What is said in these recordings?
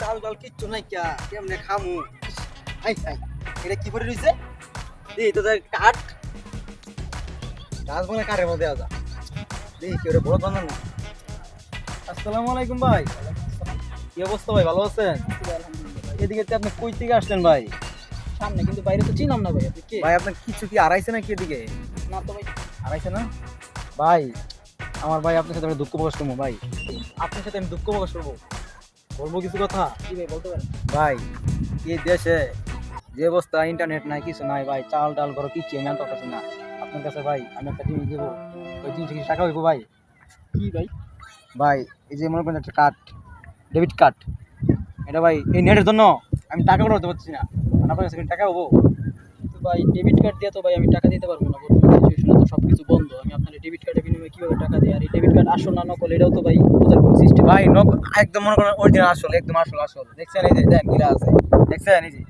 টাল কিচ্ছু নাই ক্যা কেমনে খামু? আই আই এটা কি করে রইছে? এই তো কাঠ। গাছ বলে কাঠের মধ্যে আজা দেখি কি ওরে বড় বানান? না আসসালামু আলাইকুম ভাই। কি অবস্থা ভাই ভালো আছেন? এদিকে আপনি কই থেকে আসছেন ভাই? সামনে কিন্তু বাইরে তো চিনাম না ভাই আপনি কে? ভাই আপনার কিছু কি আড়াইছে নাকি এদিকে? না তো ভাই। আড়াইছে না? ভাই আমার ভাই আপনার সাথে আমি দুঃখ প্রকাশ করব ভাই। আপনার সাথে আমি দুঃখ প্রকাশ করব। বলব কিছু কথা? কি ভাই বলতে পারেন। ভাই এই দেশে যে অবস্থা ইন্টারনেট নাই কিছু নাই ভাই চাল ডাল করো কিচ্ছু আমি আনতে পারছি না। আপনার কাছে ভাই আমি একটা জিনিস দেবো। ওই জিনিসে কিছু টাকা হইবো ভাই? কি ভাই? ভাই এই যে মনে করেন একটা কার্ড ডেবিট কার্ড এটা ভাই এই নেটের জন্য আমি টাকা উঠাতে পারছি না। আপনার কাছে টাকা হব তো ভাই ডেবিট কার্ড দিয়ে তো ভাই আমি টাকা দিতে পারব না সিচুয়েশনে তো সব কিছু বন্ধ। আমি আপনার ডেবিট কার্ডের বিনিময়ে কীভাবে টাকা দিই? আর এই ডেবিট কার্ড আসল না নকল এটাও তো ভাই বোঝার কোনো সিস্টেম ভাই নক একদম মনে করেন অরিজিনাল আসল একদম আসল আসল। দেখছেন এই যে দেন গিরা আছে। দেখছেন এই যে।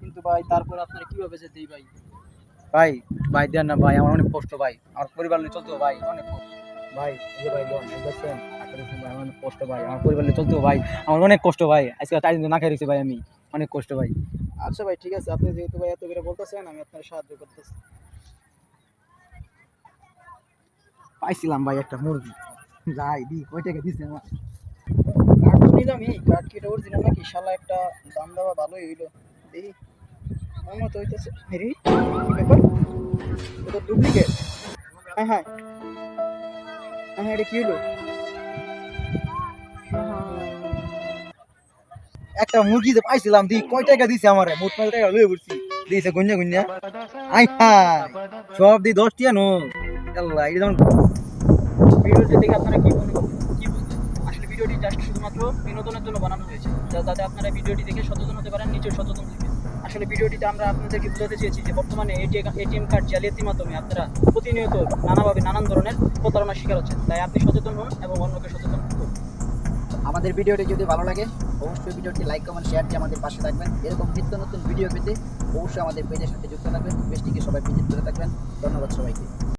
কিন্তু ভাই তারপর আপনার কীভাবে যে দিই ভাই? ভাই ভাই দেন না ভাই আমার অনেক কষ্ট ভাই। আমার পরিবার নিয়ে চলতে ভাই অনেক কষ্ট। ভাই এই ভাই লোন দেখছেন? অনেক কষ্ট ভাই। আমার পরিবার নিয়ে চলতে ভাই আমার অনেক কষ্ট ভাই। আজকে চার দিন না খাই রয়েছে ভাই আমি। অনেক কষ্ট ভাই। আচ্ছা ভাই ঠিক আছে। আপনি যেহেতু ভাই এত করে বলতেছেন আমি আপনার সাহায্য করতেছি। পাইছিলাম ভাই একটা মুরগি। যাই দি কই টাকা দিছে আমার? তো নিলাম এই কার্ড কি এটা অরিজিনাল নাকি? শালা একটা দাম দেওয়া ভালোই হইল। দেখি আমার মতো হইতেছে। হেরি ব্যাপার? এটা ডুপ্লিকেট হ্যাঁ হ্যাঁ। হ্যাঁ হ্যাঁ এটা কি হলো একটা মুরগি যে পাইছিলাম দি, কয় টাকা দিছে আমারে? মোট পাঁচ টাকা লয়ে পড়ছি। দিছে গুঞ্জা গুঞ্জা। আই হাই সব দি দশ টিয়া নো আল্লাহ এটা যেমন ভিডিওটি দেখে আপনারা কি মনে কি আসলে ভিডিওটি জাস্ট শুধুমাত্র বিনোদনের জন্য বানানো হয়েছে যাতে আপনারা ভিডিওটি দেখে সচেতন হতে পারেন নিজের সচেতন থেকে। আসলে ভিডিওটিতে আমরা আপনাদেরকে বোঝাতে চেয়েছি যে বর্তমানে এটিএম কার্ড জালিয়াতির মাধ্যমে আপনারা প্রতিনিয়ত নানাভাবে নানান ধরনের প্রতারণার শিকার হচ্ছেন। তাই আপনি সচেতন হন এবং অন্যকে সচেতন করুন। আমাদের ভিডিওটি যদি ভালো লাগে, অবশ্যই ভিডিওটি লাইক কমেন্ট শেয়ার দিয়ে আমাদের পাশে থাকবেন। এরকম নিত্য নতুন ভিডিও পেতে অবশ্যই আমাদের পেজের সাথে যুক্ত থাকবেন। পেজটিকে সবাই ভিজিট করে থাকবেন। ধন্যবাদ সবাইকে।